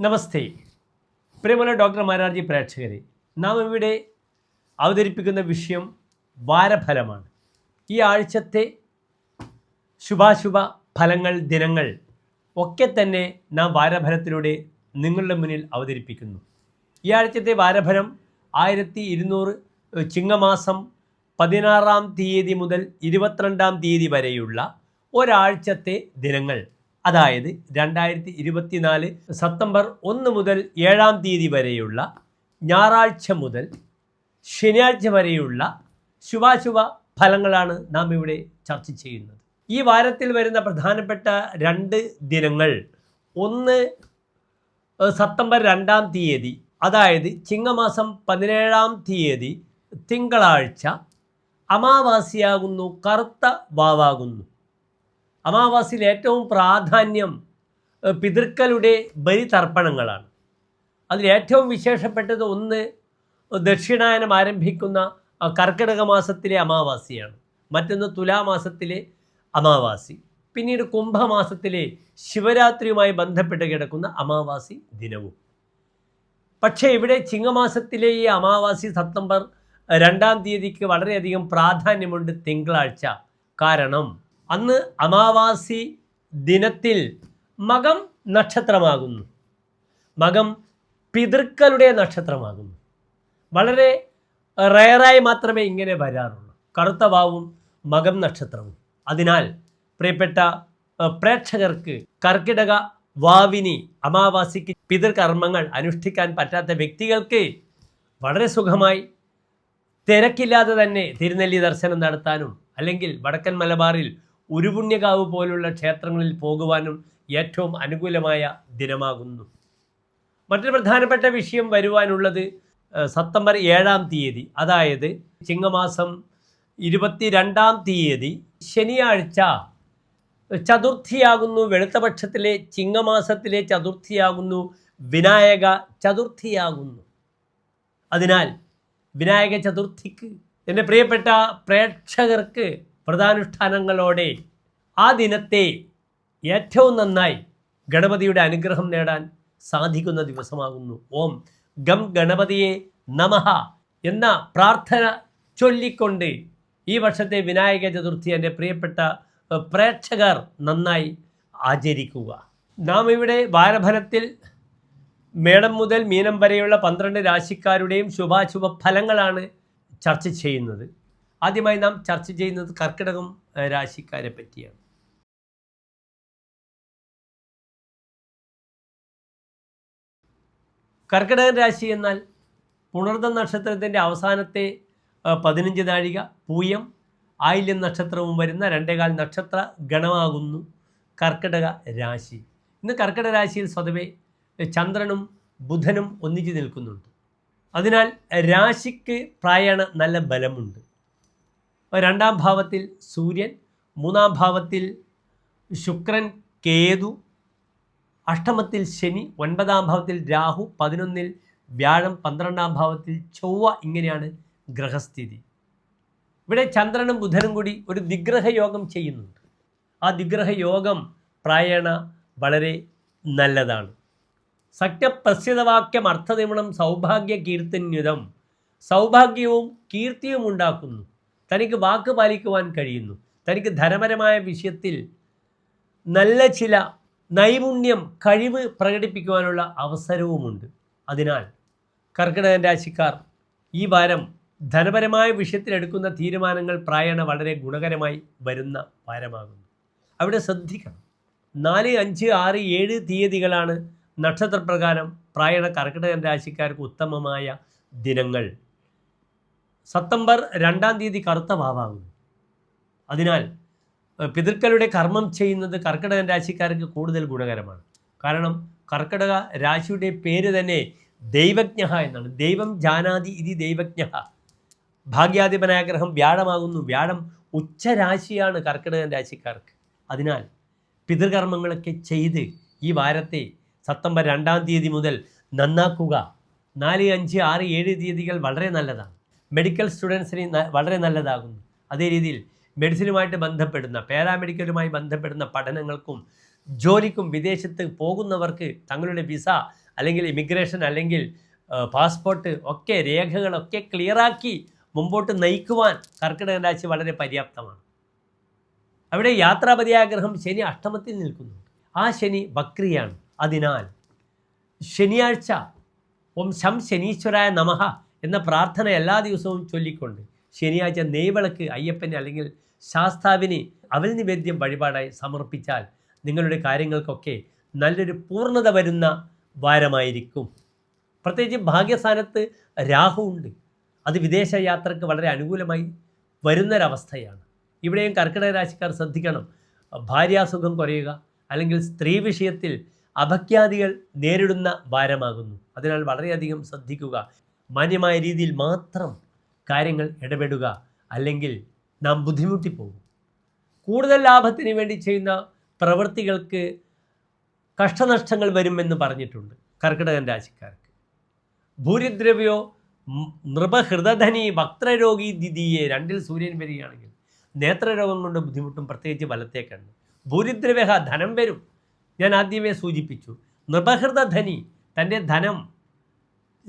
നമസ്തേ. പ്രിയമുള്ള ഡോക്ടർ മാരാർജി പ്രേക്ഷകരെ നാം ഇവിടെ അവതരിപ്പിക്കുന്ന വിഷയം വാരഫലമാണ്. ഈ ആഴ്ചത്തെ ശുഭാശുഭ ഫലങ്ങൾ ദിനങ്ങൾ ഒക്കെ തന്നെ നാം വാരഫലത്തിലൂടെ നിങ്ങളുടെ മുന്നിൽ അവതരിപ്പിക്കുന്നു. ഈ ആഴ്ചത്തെ വാരഫലം ആയിരത്തി ഇരുന്നൂറ് ചിങ്ങമാസം പതിനാറാം തീയതി മുതൽ ഇരുപത്തിരണ്ടാം തീയതി വരെയുള്ള ഒരാഴ്ചത്തെ ദിനങ്ങൾ. അതായത് രണ്ടായിരത്തി ഇരുപത്തിനാല് സെപ്റ്റംബർ ഒന്ന് മുതൽ ഏഴാം തീയതി വരെയുള്ള ഞായറാഴ്ച മുതൽ ശനിയാഴ്ച വരെയുള്ള ശുഭാശുഭ ഫലങ്ങളാണ് നാം ഇവിടെ ചർച്ച ചെയ്യുന്നത്. ഈ വാരത്തിൽ വരുന്ന പ്രധാനപ്പെട്ട രണ്ട് ദിനങ്ങൾ ഒന്ന് സെപ്റ്റംബർ രണ്ടാം തീയതി അതായത് ചിങ്ങമാസം പതിനേഴാം തീയതി തിങ്കളാഴ്ച അമാവാസിയാകുന്നു കറുത്ത വാവാകുന്നു. അമാവാസിയിൽ ഏറ്റവും പ്രാധാന്യം പിതൃക്കളുടെ ബലിതർപ്പണങ്ങളാണ്. അതിൽ ഏറ്റവും വിശേഷപ്പെട്ടത് ഒന്ന് ദക്ഷിണായനം ആരംഭിക്കുന്ന കർക്കിടക മാസത്തിലെ അമാവാസിയാണ്. മറ്റൊന്ന് തുലാമാസത്തിലെ അമാവാസി. പിന്നീട് കുംഭമാസത്തിലെ ശിവരാത്രിയുമായി ബന്ധപ്പെട്ട് കിടക്കുന്ന അമാവാസി ദിനവും. പക്ഷേ ഇവിടെ ചിങ്ങമാസത്തിലെ ഈ അമാവാസി സെപ്റ്റംബർ രണ്ടാം തീയതിക്ക് വളരെയധികം പ്രാധാന്യമുണ്ട് തിങ്കളാഴ്ച. കാരണം അന്ന് അമാവാസി ദിനത്തിൽ മകം നക്ഷത്രമാകുന്നു. മകം പിതൃക്കളുടെ നക്ഷത്രമാകുന്നു. വളരെ റയറായി മാത്രമേ ഇങ്ങനെ വരാറുള്ളൂ. കറുത്ത വാവും മകം നക്ഷത്രവും. അതിനാൽ പ്രിയപ്പെട്ട പ്രേക്ഷകർക്ക് കർക്കിടക വാവിനി അമാവാസിക്ക് പിതൃകർമ്മങ്ങൾ അനുഷ്ഠിക്കാൻ പറ്റാത്ത വ്യക്തികൾക്ക് വളരെ സുഖമായി തിരക്കില്ലാതെ തന്നെ തിരുനെല്ലി ദർശനം നടത്താനും അല്ലെങ്കിൽ വടക്കൻ മലബാറിൽ ഉരുപുണ്യകാവ് പോലുള്ള ക്ഷേത്രങ്ങളിൽ പോകുവാനും ഏറ്റവും അനുകൂലമായ ദിനമാകുന്നു. മറ്റൊരു പ്രധാനപ്പെട്ട വിഷയം വരുവാനുള്ളത് സെപ്റ്റംബർ ഏഴാം തീയതി. അതായത് ചിങ്ങമാസം ഇരുപത്തിരണ്ടാം തീയതി ശനിയാഴ്ച ചതുർത്ഥിയാകുന്നു വെളുത്തപക്ഷത്തിലെ ചിങ്ങമാസത്തിലെ ചതുർത്ഥിയാകുന്നു വിനായക ചതുർത്ഥിയാകുന്നു. അതിനാൽ വിനായക ചതുർത്ഥിക്ക് എന്റെ പ്രിയപ്പെട്ട പ്രേക്ഷകർക്ക് വ്രതാനുഷ്ഠാനങ്ങളോടെ ആ ദിനത്തെ ഏറ്റവും നന്നായി ഗണപതിയുടെ അനുഗ്രഹം നേടാൻ സാധിക്കുന്ന ദിവസമാകുന്നു. ഓം ഗം ഗണപതിയെ നമഹ എന്ന പ്രാർത്ഥന ചൊല്ലിക്കൊണ്ട് ഈ വർഷത്തെ വിനായക ചതുർത്ഥി എന്റെ പ്രിയപ്പെട്ട പ്രേക്ഷകർ നന്നായി ആചരിക്കുക. നാം ഇവിടെ വാരഫലത്തിൽ മേടം മുതൽ മീനം വരെയുള്ള പന്ത്രണ്ട് രാശിക്കാരുടെയും ശുഭാശുഭ ഫലങ്ങളാണ് ചർച്ച ചെയ്യുന്നത്. ആദ്യമായി നാം ചർച്ച ചെയ്യുന്നത് കർക്കിടകം രാശിക്കാരെ പറ്റിയാണ്. കർക്കിടകൻ രാശി എന്നാൽ പുണർദ നക്ഷത്രത്തിന്റെ അവസാനത്തെ പതിനഞ്ച് നാഴിക പൂയം ആയില്യം നക്ഷത്രവും വരുന്ന രണ്ടേകാൽ നക്ഷത്ര ഗണമാകുന്നു കർക്കിടക രാശി. ഇന്ന് കർക്കിടക രാശിയിൽ സ്വതവേ ചന്ദ്രനും ബുധനും ഒന്നിച്ചു നിൽക്കുന്നുണ്ട്. അതിനാൽ രാശിക്ക് പ്രായണ നല്ല ബലമുണ്ട്. രണ്ടാം ഭാവത്തിൽ സൂര്യൻ മൂന്നാം ഭാവത്തിൽ ശുക്രൻ കേതു അഷ്ടമത്തിൽ ശനി ഒൻപതാം ഭാവത്തിൽ രാഹു പതിനൊന്നിൽ വ്യാഴം പന്ത്രണ്ടാം ഭാവത്തിൽ ചൊവ്വ ഇങ്ങനെയാണ് ഗ്രഹസ്ഥിതി. ഇവിടെ ചന്ദ്രനും ബുധനും കൂടി ഒരു ദിഗ്രഹ യോഗം ചെയ്യുന്നുണ്ട്. ആ ദിഗ്രഹ യോഗം പ്രായണ വളരെ നല്ലതാണ്. സത്യപ്രസ്യതവാക്യം അർത്ഥനിമണം സൗഭാഗ്യ കീർത്തന്യുതം സൗഭാഗ്യവും കീർത്തിയും ഉണ്ടാക്കുന്നു. തനിക്ക് വാക്ക് പാലിക്കുവാൻ കഴിയുന്നു. തനിക്ക് ധനപരമായ വിഷയത്തിൽ നല്ല ചില നൈപുണ്യം കഴിവ് പ്രകടിപ്പിക്കുവാനുള്ള അവസരവുമുണ്ട്. അതിനാൽ കർക്കിടകൻ രാശിക്കാർ ഈ വാരം ധനപരമായ വിഷയത്തിലെടുക്കുന്ന തീരുമാനങ്ങൾ പ്രായണ വളരെ ഗുണകരമായി വരുന്ന വാരമാകുന്നു. അവിടെ ശ്രദ്ധിക്കണം. നാല് അഞ്ച് ആറ് ഏഴ് തീയതികളാണ് നക്ഷത്രപ്രകാരം പ്രായണ കർക്കിടകൻ രാശിക്കാർക്ക് ഉത്തമമായ ദിനങ്ങൾ. സെപ്റ്റംബർ രണ്ടാം തീയതി കറുത്ത ഭാവാകുന്നു അതിനാൽ പിതൃക്കളുടെ കർമ്മം ചെയ്യുന്നത് കർക്കിടകൻ രാശിക്കാർക്ക് കൂടുതൽ ഗുണകരമാണ്. കാരണം കർക്കിടക രാശിയുടെ പേര് തന്നെ ദൈവജ്ഞ എന്നാണ്. ദൈവം ജാനാതി ഇതി ദൈവജ്ഞ. ഭാഗ്യാധിപനായ ഗ്രഹം വ്യാഴമാകുന്നു. വ്യാഴം ഉച്ചരാശിയാണ് കർക്കിടകൻ രാശിക്കാർക്ക്. അതിനാൽ പിതൃകർമ്മങ്ങളൊക്കെ ചെയ്ത് ഈ വാരത്തെ സെപ്റ്റംബർ രണ്ടാം തീയതി മുതൽ നന്നാക്കുക. നാല് അഞ്ച് ആറ് ഏഴ് തീയതികൾ വളരെ നല്ലതാണ്. മെഡിക്കൽ സ്റ്റുഡൻസിന് വളരെ നല്ലതാകുന്നു. അതേ രീതിയിൽ മെഡിസിനുമായിട്ട് ബന്ധപ്പെടുന്ന പാരാമെഡിക്കലുമായി ബന്ധപ്പെടുന്ന പഠനങ്ങൾക്കും ജോലിക്കും വിദേശത്ത് പോകുന്നവർക്ക് തങ്ങളുടെ വിസ അല്ലെങ്കിൽ ഇമിഗ്രേഷൻ അല്ലെങ്കിൽ പാസ്പോർട്ട് ഒക്കെ രേഖകളൊക്കെ ക്ലിയറാക്കി മുമ്പോട്ട് നയിക്കുവാൻ കർക്കിടക രാശി വളരെ പര്യാപ്തമാണ്. അവിടെ യാത്രാപതിയാഗ്രഹം ശനി അഷ്ടമത്തിൽ നിൽക്കുന്നു. ആ ശനി ബക്രിയാണ് അതിനാൽ ശനിയാഴ്ച ഓം ശം ശനീശ്വരായ നമഃ എന്ന പ്രാർത്ഥന എല്ലാ ദിവസവും ചൊല്ലിക്കൊണ്ട് ശനിയാഴ്ച നെയ്വിളക്ക് അയ്യപ്പനെ അല്ലെങ്കിൽ ശാസ്താവിനെ അവൽ നിവേദ്യം വഴിപാടായി സമർപ്പിച്ചാൽ നിങ്ങളുടെ കാര്യങ്ങൾക്കൊക്കെ നല്ലൊരു പൂർണത വരുന്ന വാരമായിരിക്കും. പ്രത്യേകിച്ച് ഭാഗ്യസ്ഥാനത്ത് രാഹു ഉണ്ട്. അത് വിദേശ യാത്രയ്ക്ക് വളരെ അനുകൂലമായി വരുന്നൊരവസ്ഥയാണ്. ഇവിടെയും കർക്കിടക രാശിക്കാർ ശ്രദ്ധിക്കണം. ഭാര്യാസുഖം കുറയുക അല്ലെങ്കിൽ സ്ത്രീ വിഷയത്തിൽ അപഖ്യാതികൾ നേരിടുന്ന വാരമാകുന്നു. അതിനാൽ വളരെയധികം ശ്രദ്ധിക്കുക. മാന്യമായ രീതിയിൽ മാത്രം കാര്യങ്ങൾ ഇടപെടുക അല്ലെങ്കിൽ നാം ബുദ്ധിമുട്ടിപ്പോകും. കൂടുതൽ ലാഭത്തിന് വേണ്ടി ചെയ്യുന്ന പ്രവൃത്തികൾക്ക് കഷ്ടനഷ്ടങ്ങൾ വരുമെന്ന് പറഞ്ഞിട്ടുണ്ട് കർക്കിടകൻ രാശിക്കാർക്ക്. ഭൂരിദ്രവ്യോ നൃപഹൃതധനി വക്രരോഗി ദിദിയെ രണ്ടിൽ സൂര്യൻ വരികയാണെങ്കിൽ നേത്രരോഗം കൊണ്ട് ബുദ്ധിമുട്ടും പ്രത്യേകിച്ച് വലത്തേക്കാണ് ഭൂരിദ്രവ്യഹ ധനം വരും. ഞാൻ ആദ്യമേ സൂചിപ്പിച്ചു. നൃപഹൃദധനി തന്റെ ധനം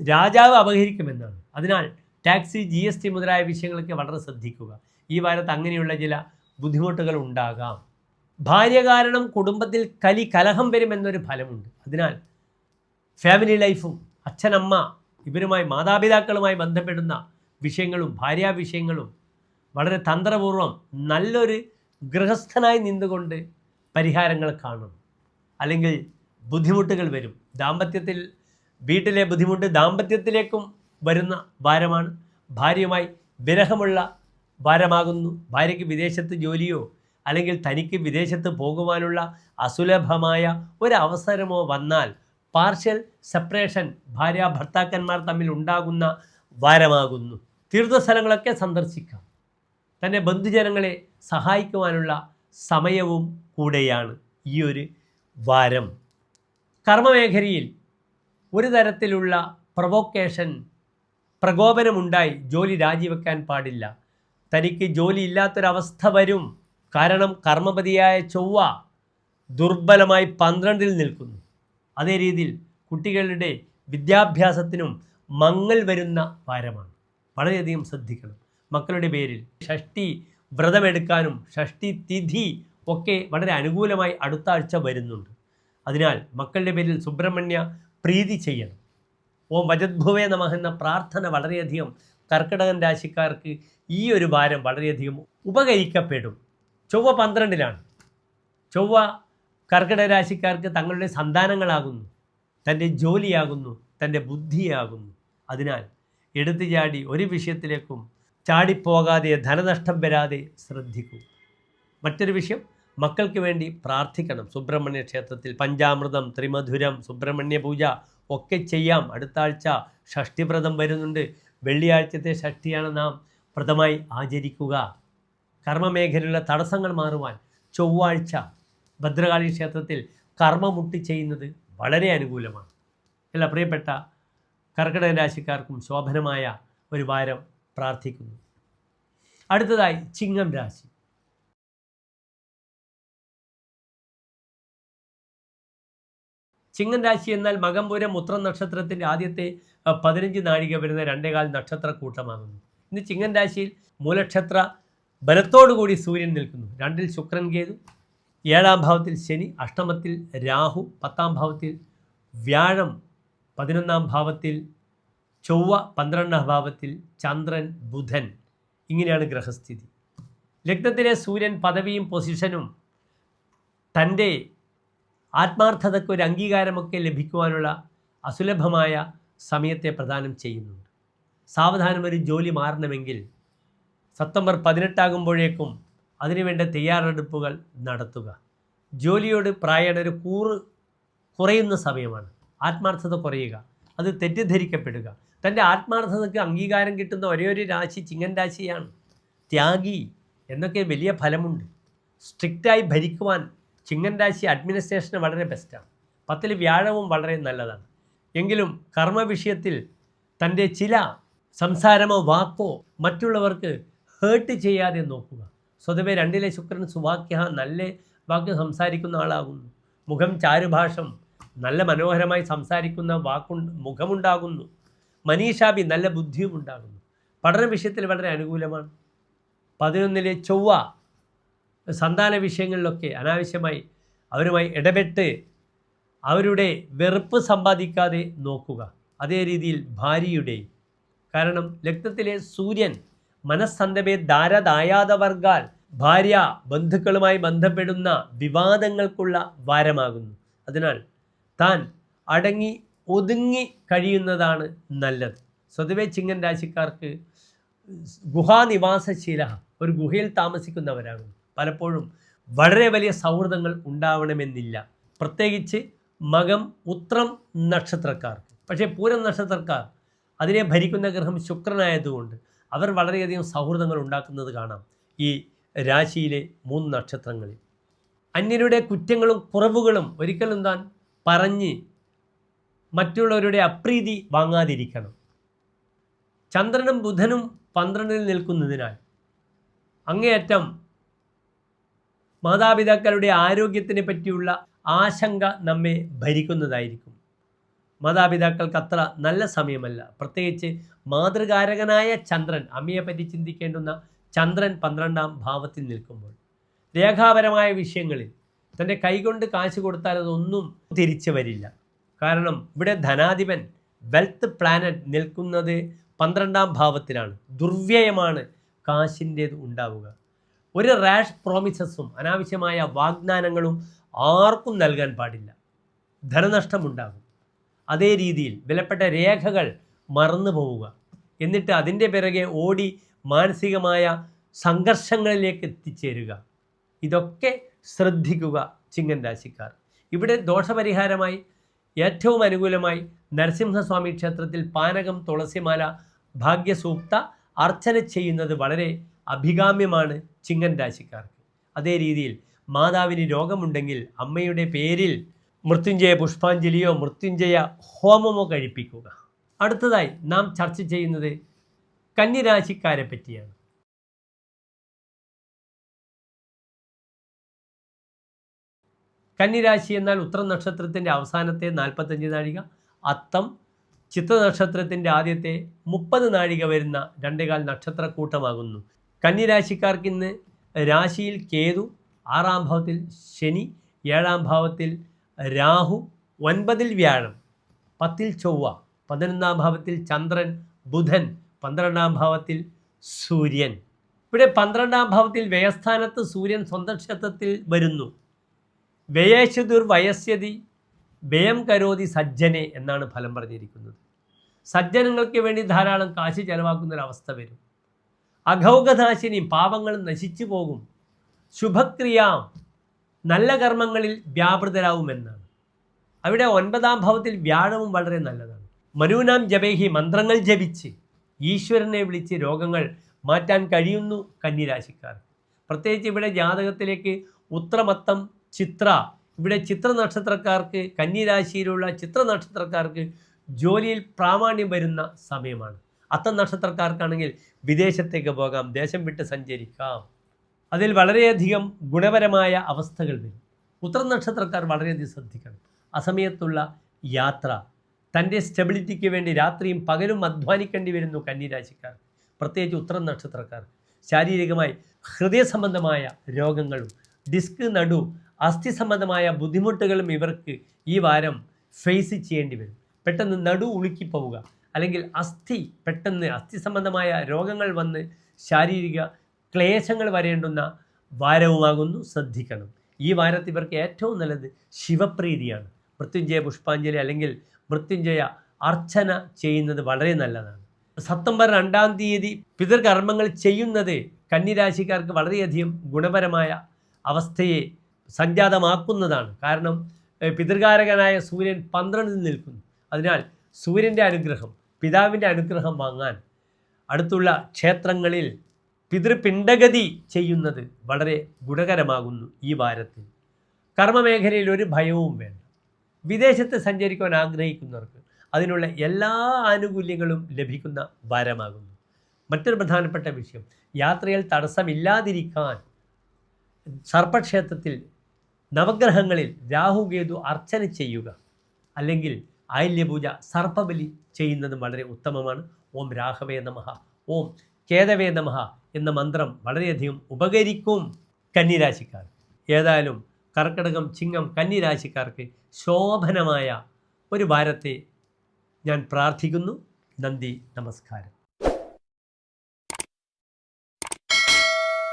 രാജാവ് അപഹരിക്കുമെന്നാണ്. അതിനാൽ ടാക്സി ജി എസ് ടി മുതലായ വിഷയങ്ങളൊക്കെ വളരെ ശ്രദ്ധിക്കുക. ഈ വാരത്ത് അങ്ങനെയുള്ള ചില ബുദ്ധിമുട്ടുകൾ ഉണ്ടാകാം. ഭാര്യ കാരണം കുടുംബത്തിൽ കലി കലഹം വരുമെന്നൊരു ഫലമുണ്ട്. അതിനാൽ ഫാമിലി ലൈഫും അച്ഛനമ്മ ഇവരുമായി മാതാപിതാക്കളുമായി ബന്ധപ്പെടുന്ന വിഷയങ്ങളും ഭാര്യാ വിഷയങ്ങളും വളരെ തന്ത്രപൂർവം നല്ലൊരു ഗൃഹസ്ഥനായി നിന്നുകൊണ്ട് പരിഹാരങ്ങൾ കാണും. അല്ലെങ്കിൽ ബുദ്ധിമുട്ടുകൾ വരും. ദാമ്പത്യത്തിൽ വീട്ടിലെ ബുദ്ധിമുട്ട് ദാമ്പത്യത്തിലേക്കും വരുന്ന ഭാരമാണ്. ഭാര്യയുമായി വിരഹമുള്ള ഭാരമാകുന്നു. ഭാര്യയ്ക്ക് വിദേശത്ത് ജോലിയോ അല്ലെങ്കിൽ തനിക്ക് വിദേശത്ത് പോകുവാനുള്ള അസുലഭമായ ഒരു അവസരമോ വന്നാൽ പാർഷ്യൽ സെപ്പറേഷൻ ഭാര്യ ഭർത്താക്കന്മാർ തമ്മിൽ ഉണ്ടാകുന്ന വാരമാകുന്നു തീർത്ഥസ്ഥലങ്ങളൊക്കെ സന്ദർശിക്കാം. തന്നെ ബന്ധുജനങ്ങളെ സഹായിക്കുവാനുള്ള സമയവും കൂടെയാണ് ഈ ഒരു വാരം. കർമ്മമേഖലയിൽ ഒരു തരത്തിലുള്ള പ്രൊവോക്കേഷൻ പ്രകോപനമുണ്ടായി ജോലി രാജിവെക്കാൻ പാടില്ല. തനിക്ക് ജോലി ഇല്ലാത്തൊരവസ്ഥ വരും. കാരണം കർമ്മപതിയായ ചൊവ്വ ദുർബലമായി പന്ത്രണ്ടിൽ നിൽക്കുന്നു. അതേ രീതിയിൽ കുട്ടികളുടെ വിദ്യാഭ്യാസത്തിനും മങ്ങൽ വരുന്ന വാരമാണ് വളരെയധികം ശ്രദ്ധിക്കണം. മക്കളുടെ പേരിൽ ഷഷ്ടി വ്രതമെടുക്കാനും ഷഷ്ടി തിഥി ഒക്കെ വളരെ അനുകൂലമായി അടുത്ത ആഴ്ച വരുന്നുണ്ട്. അതിനാൽ മക്കളുടെ പേരിൽ സുബ്രഹ്മണ്യ പ്രീതി ചെയ്യണം. ഓം വജദ്ഭുവേ നമഃ എന്ന പ്രാർത്ഥന വളരെയധികം കർക്കിടകൻ രാശിക്കാർക്ക് ഈ ഒരു ഭാരം വളരെയധികം ഉപകരിക്കപ്പെടും. ചൊവ്വ പന്ത്രണ്ടിലാണ്. ചൊവ്വ കർക്കിടക രാശിക്കാർക്ക് തങ്ങളുടെ സന്താനങ്ങളാകുന്നു. തന്റെ ജോലിയാകുന്നു. തന്റെ ബുദ്ധിയാകുന്നു. അതിനാൽ എടുത്തു ചാടി ഒരു വിഷയത്തിലേക്കും ചാടിപ്പോകാതെ ധനനഷ്ടം വരാതെ ശ്രദ്ധിക്കൂ. മറ്റൊരു വിഷയം മക്കൾക്ക് വേണ്ടി പ്രാർത്ഥിക്കണം. സുബ്രഹ്മണ്യ ക്ഷേത്രത്തിൽ പഞ്ചാമൃതം ത്രിമധുരം സുബ്രഹ്മണ്യ പൂജ ഒക്കെ ചെയ്യാം. അടുത്ത ആഴ്ച ഷഷ്ടിവ്രതം വരുന്നുണ്ട്. വെള്ളിയാഴ്ചത്തെ ഷഷ്ടിയാണ് നാം വ്രതമായി ആചരിക്കുക. കർമ്മമേഖലയിലുള്ള തടസ്സങ്ങൾ മാറുവാൻ ചൊവ്വാഴ്ച ഭദ്രകാളി ക്ഷേത്രത്തിൽ കർമ്മമുട്ടി ചെയ്യുന്നത് വളരെ അനുകൂലമാണ്. എല്ലാ പ്രിയപ്പെട്ട കർക്കിടക രാശിക്കാർക്കും ശോഭനമായ ഒരു വാരം പ്രാർത്ഥിക്കുന്നു. അടുത്തതായി ചിങ്ങം രാശി. ചിങ്ങം രാശി എന്നാൽ മകംപുരം ഉത്രം നക്ഷത്രത്തിന്റെ ആദ്യത്തെ പതിനഞ്ച് നാഴിക വരുന്ന രണ്ടേകാൽ നക്ഷത്ര കൂട്ടമാകുന്നു ഇന്ന് ചിങ്ങൻ രാശിയിൽ മൂലക്ഷത്ര ബലത്തോടുകൂടി സൂര്യൻ നിൽക്കുന്നു. രണ്ടിൽ ശുക്രൻ കേതു ഏഴാം ഭാവത്തിൽ ശനി അഷ്ടമത്തിൽ രാഹു പത്താം ഭാവത്തിൽ വ്യാഴം പതിനൊന്നാം ഭാവത്തിൽ ചൊവ്വ പന്ത്രണ്ടാം ഭാവത്തിൽ ചന്ദ്രൻ ബുധൻ. ഇങ്ങനെയാണ് ഗ്രഹസ്ഥിതി. ലഗ്നത്തിലെ സൂര്യൻ പദവിയും പൊസിഷനും തന്റെ ആത്മാർത്ഥതയ്ക്ക് ഒരു അംഗീകാരമൊക്കെ ലഭിക്കുവാനുള്ള അസുലഭമായ സമയത്തെ പ്രദാനം ചെയ്യുന്നുണ്ട്. സാവധാനം ഒരു ജോലി മാറണമെങ്കിൽ സെപ്റ്റംബർ പതിനെട്ടാകുമ്പോഴേക്കും അതിനുവേണ്ട തയ്യാറെടുപ്പുകൾ നടത്തുക. ജോലിയോട് പ്രായണ ഒരു കൂറ് കുറയുന്ന സമയമാണ്. ആത്മാർത്ഥത കുറയുക. അത് തെറ്റിദ്ധരിക്കപ്പെടുക. തന്റെ ആത്മാർത്ഥതയ്ക്ക് അംഗീകാരം കിട്ടുന്ന ഒരേ ഒരു രാശി ചിങ്ങൻ രാശിയാണ്. ത്യാഗി എന്നൊക്കെ വലിയ ഫലമുണ്ട്. സ്ട്രിക്റ്റായി ഭരിക്കുവാൻ ചിങ്ങൻ രാശി അഡ്മിനിസ്ട്രേഷന് വളരെ ബെസ്റ്റാണ് പത്തിൽ വ്യാഴവും വളരെ നല്ലതാണ്. എങ്കിലും കർമ്മ വിഷയത്തിൽ തന്റെ ചില സംസാരമോ വാക്കോ മറ്റുള്ളവർക്ക് ഹേർട്ട് ചെയ്യാതെ നോക്കുക. സ്വതവേ രണ്ടിലെ ശുക്രൻ സുവാക്യ നല്ല വാക്ക് സംസാരിക്കുന്ന ആളാകുന്നു. മുഖം ചാരുഭാഷം നല്ല മനോഹരമായി സംസാരിക്കുന്ന വാക്കു മുഖമുണ്ടാകുന്നു. മനീഷാബി നല്ല ബുദ്ധിയും ഉണ്ടാകുന്നു പഠന വിഷയത്തിൽ വളരെ അനുകൂലമാണ്. പതിനൊന്നിലെ ചൊവ്വ സന്താന വിഷയങ്ങളിലൊക്കെ അനാവശ്യമായി അവരുമായി ഇടപെട്ട് അവരുടെ വെറുപ്പ് സമ്പാദിക്കാതെ നോക്കുക. അതേ രീതിയിൽ ഭാര്യയുടെ കാരണം ലഗ്നത്തിലെ സൂര്യൻ മനസ്സന്തമേ ധാരദായാതവർഗാൽ ഭാര്യ ബന്ധുക്കളുമായി ബന്ധപ്പെടുന്ന വിവാദങ്ങൾക്കുള്ള വാരമാകുന്നു. അതിനാൽ താൻ അടങ്ങി ഒതുങ്ങി കഴിയുന്നതാണ് നല്ലത്. സ്വതവേ ചിങ്ങൻ രാശിക്കാർക്ക് ഗുഹാനിവാസശീല ഒരു ഗുഹയിൽ താമസിക്കുന്നവരാകുന്നു. പലപ്പോഴും വളരെ വലിയ സൗഹൃദങ്ങൾ ഉണ്ടാവണമെന്നില്ല. പ്രത്യേകിച്ച് മകം ഉത്രം നക്ഷത്രക്കാർ. പക്ഷേ പൂരം നക്ഷത്രക്കാർ അതിനെ ഭരിക്കുന്ന ഗ്രഹം ശുക്രനായതുകൊണ്ട് അവർ വളരെയധികം സൗഹൃദങ്ങൾ ഉണ്ടാക്കുന്നത് കാണാം ഈ രാശിയിലെ മൂന്ന് നക്ഷത്രങ്ങളിൽ. അന്യരുടെ കുറ്റങ്ങളും കുറവുകളും ഒരിക്കലും താൻ പറഞ്ഞ് മറ്റുള്ളവരുടെ അപ്രീതി വാങ്ങാതിരിക്കണം. ചന്ദ്രനും ബുധനും പന്ത്രണ്ടിൽ നിൽക്കുന്നതിനാൽ അങ്ങേയറ്റം മാതാപിതാക്കളുടെ ആരോഗ്യത്തിനെ പറ്റിയുള്ള ആശങ്ക നമ്മെ ഭരിക്കുന്നതായിരിക്കും. മാതാപിതാക്കൾക്ക് അത്ര നല്ല സമയമല്ല. പ്രത്യേകിച്ച് മാതൃകാരകനായ ചന്ദ്രൻ അമ്മയെ പറ്റി ചിന്തിക്കേണ്ടുന്ന ചന്ദ്രൻ പന്ത്രണ്ടാം ഭാവത്തിൽ നിൽക്കുമ്പോൾ രേഖാപരമായ വിഷയങ്ങളിൽ തന്റെ കൈകൊണ്ട് കാശ് കൊടുത്താൽ അതൊന്നും തിരിച്ചു വരില്ല. കാരണം ഇവിടെ ധനാധിപൻ വെൽത്ത് പ്ലാനറ്റ് നിൽക്കുന്നത് പന്ത്രണ്ടാം ഭാവത്തിലാണ്. ദുർവ്യയമാണ് കാശിന്റേത് ഉണ്ടാവുക. ഒരു റാഷ് പ്രോമിസസും അനാവശ്യമായ വാഗ്ദാനങ്ങളും ആർക്കും നൽകാൻ പാടില്ല. ധനനഷ്ടമുണ്ടാകും. അതേ രീതിയിൽ വിലപ്പെട്ട രേഖകൾ മറന്നു പോവുക. എന്നിട്ട് അതിന്റെ പിറകെ ഓടി മാനസികമായ സംഘർഷങ്ങളിലേക്ക് എത്തിച്ചേരുക. ഇതൊക്കെ ശ്രദ്ധിക്കുക ചിങ്ങൻ രാശിക്കാർ. ഇവിടെ ദോഷപരിഹാരമായി ഏറ്റവും അനുകൂലമായി നരസിംഹസ്വാമി ക്ഷേത്രത്തിൽ പാനകം തുളസിമാല ഭാഗ്യസൂക്ത അർച്ചന ചെയ്യുന്നത് വളരെ അഭികാമ്യമാണ്. ചിങ്ങൻ രാശിക്കാർക്ക്. അതേ രീതിയിൽ മാതാവിന് രോഗമുണ്ടെങ്കിൽ അമ്മയുടെ പേരിൽ മൃത്യുഞ്ജയ പുഷ്പാഞ്ജലിയോ മൃത്യുഞ്ജയ ഹോമമോ കഴിപ്പിക്കുക. അടുത്തതായി നാം ചർച്ച ചെയ്യുന്നത് കന്യരാശിക്കാരെ പറ്റിയാണ്. കന്നിരാശി എന്നാൽ ഉത്തര നക്ഷത്രത്തിന്റെ അവസാനത്തെ നാൽപ്പത്തഞ്ച് നാഴിക അത്തം ചിത്ര നക്ഷത്രത്തിന്റെ ആദ്യത്തെ മുപ്പത് നാഴിക വരുന്ന രണ്ടേകാൽ നക്ഷത്രക്കൂട്ടമാകുന്നു. കന്നിരാശിക്കാർക്ക് ഇന്ന് രാശിയിൽ കേതു ആറാം ഭാവത്തിൽ ശനി ഏഴാം ഭാവത്തിൽ രാഹു ഒൻപതിൽ വ്യാഴം പത്തിൽ ചൊവ്വ പതിനൊന്നാം ഭാവത്തിൽ ചന്ദ്രൻ ബുധൻ പന്ത്രണ്ടാം ഭാവത്തിൽ സൂര്യൻ. ഇവിടെ പന്ത്രണ്ടാം ഭാവത്തിൽ വ്യയസ്ഥാനത്ത് സൂര്യൻ സ്വന്തം ക്ഷേത്രത്തിൽ വരുന്നു. വ്യയേശുദുർ വയസ്യതി വ്യയം കരോതി സജ്ജനെ എന്നാണ് ഫലം പറഞ്ഞിരിക്കുന്നത്. സജ്ജനങ്ങൾക്ക് വേണ്ടി ധാരാളം കാശ് ചെലവാക്കുന്നൊരവസ്ഥ വരും. അഘൗഗനാശിനി പാപങ്ങൾ നശിച്ചു പോകും. ശുഭക്രിയ നല്ല കർമ്മങ്ങളിൽ വ്യാപൃതരാവുമെന്നാണ്. അവിടെ ഒൻപതാം ഭാവത്തിൽ വ്യാഴവും വളരെ നല്ലതാണ്. മനുനാം ജപേഹി മന്ത്രങ്ങൾ ജപിച്ച് ഈശ്വരനെ വിളിച്ച് രോഗങ്ങൾ മാറ്റാൻ കഴിയുന്നു കന്നിരാശിക്കാർ. പ്രത്യേകിച്ച് ഇവിടെ ജാതകത്തിലേക്ക് ഉത്രമത്തം ചിത്ര ഇവിടെ ചിത്ര നക്ഷത്രക്കാർക്ക് കന്നിരാശിയിലുള്ള ചിത്ര നക്ഷത്രക്കാർക്ക് ജോലിയിൽ പ്രാമാണ്യം വരുന്ന സമയമാണ്. അത്തം നക്ഷത്രക്കാർക്കാണെങ്കിൽ വിദേശത്തേക്ക് പോകാം ദേശം വിട്ട് സഞ്ചരിക്കാം. അതിൽ വളരെയധികം ഗുണപരമായ അവസ്ഥകൾ വരും. ഉത്തരം നക്ഷത്രക്കാർ വളരെയധികം ശ്രദ്ധിക്കണം. അസമയത്തുള്ള യാത്ര തന്റെ സ്റ്റെബിലിറ്റിക്ക് വേണ്ടി രാത്രിയും പകലും അധ്വാനിക്കേണ്ടി വരുന്നു കന്നിരാശിക്കാർ. പ്രത്യേകിച്ച് ഉത്തര നക്ഷത്രക്കാർ. ശാരീരികമായി ഹൃദയ സംബന്ധമായ രോഗങ്ങളും ഡിസ്ക് നടു അസ്ഥി സംബന്ധമായ ബുദ്ധിമുട്ടുകളും ഇവർക്ക് ഈ വാരം ഫേസ് ചെയ്യേണ്ടി വരും. പെട്ടെന്ന് നടു ഉളുക്കിപ്പോവുക. അല്ലെങ്കിൽ അസ്ഥി പെട്ടെന്ന് അസ്ഥി സംബന്ധമായ രോഗങ്ങൾ വന്ന് ശാരീരിക ക്ലേശങ്ങൾ വരേണ്ടുന്ന വാരവുമാകുന്നു. ശ്രദ്ധിക്കണം. ഈ വാരത്ത് ഇവർക്ക് ഏറ്റവും നല്ലത് ശിവപ്രീതിയാണ്. മൃത്യുഞ്ജയ പുഷ്പാഞ്ജലി അല്ലെങ്കിൽ മൃത്യുഞ്ജയ അർച്ചന ചെയ്യുന്നത് വളരെ നല്ലതാണ്. സെപ്റ്റംബർ രണ്ടാം തീയതി പിതൃകർമ്മങ്ങൾ ചെയ്യുന്നത് കന്നിരാശിക്കാർക്ക് വളരെയധികം ഗുണപരമായ അവസ്ഥയെ സംജാതമാക്കുന്നതാണ്. കാരണം പിതൃകാരകനായ സൂര്യൻ പന്ത്രണ്ടിൽ നിൽക്കുന്നു. അതിനാൽ സൂര്യന്റെ അനുഗ്രഹം പിതാവിന്റെ അനുഗ്രഹം വാങ്ങാൻ അടുത്തുള്ള ക്ഷേത്രങ്ങളിൽ പിതൃപിണ്ഡഗതി ചെയ്യുന്നത് വളരെ ഗുണകരമാകുന്നു ഈ വാരത്തിൽ. കർമ്മമേഖലയിൽ ഒരു ഭയവും വേണ്ട. വിദേശത്ത് സഞ്ചരിക്കുവാൻ ആഗ്രഹിക്കുന്നവർക്ക് അതിനുള്ള എല്ലാ ആനുകൂല്യങ്ങളും ലഭിക്കുന്ന വാരമാകുന്നു. മറ്റൊരു പ്രധാനപ്പെട്ട വിഷയം യാത്രയിൽ തടസ്സമില്ലാതിരിക്കാൻ സർപ്പക്ഷേത്രത്തിൽ നവഗ്രഹങ്ങളിൽ രാഹുകേതു അർച്ചന ചെയ്യുക. അല്ലെങ്കിൽ ആയില്യപൂജ സർപ്പബലി ചെയ്യുന്നതും വളരെ ഉത്തമമാണ്. ഓം രാഘവേ നമഹ ഓം കേതവേ നമഹ എന്ന മന്ത്രം വളരെയധികം ഉപകരിക്കും കന്നിരാശിക്കാർ. ഏതായാലും കർക്കിടകം ചിങ്ങം കന്നിരാശിക്കാർക്ക് ശോഭനമായ ഒരു വാരത്തെ ഞാൻ പ്രാർത്ഥിക്കുന്നു. നന്ദി നമസ്കാരം.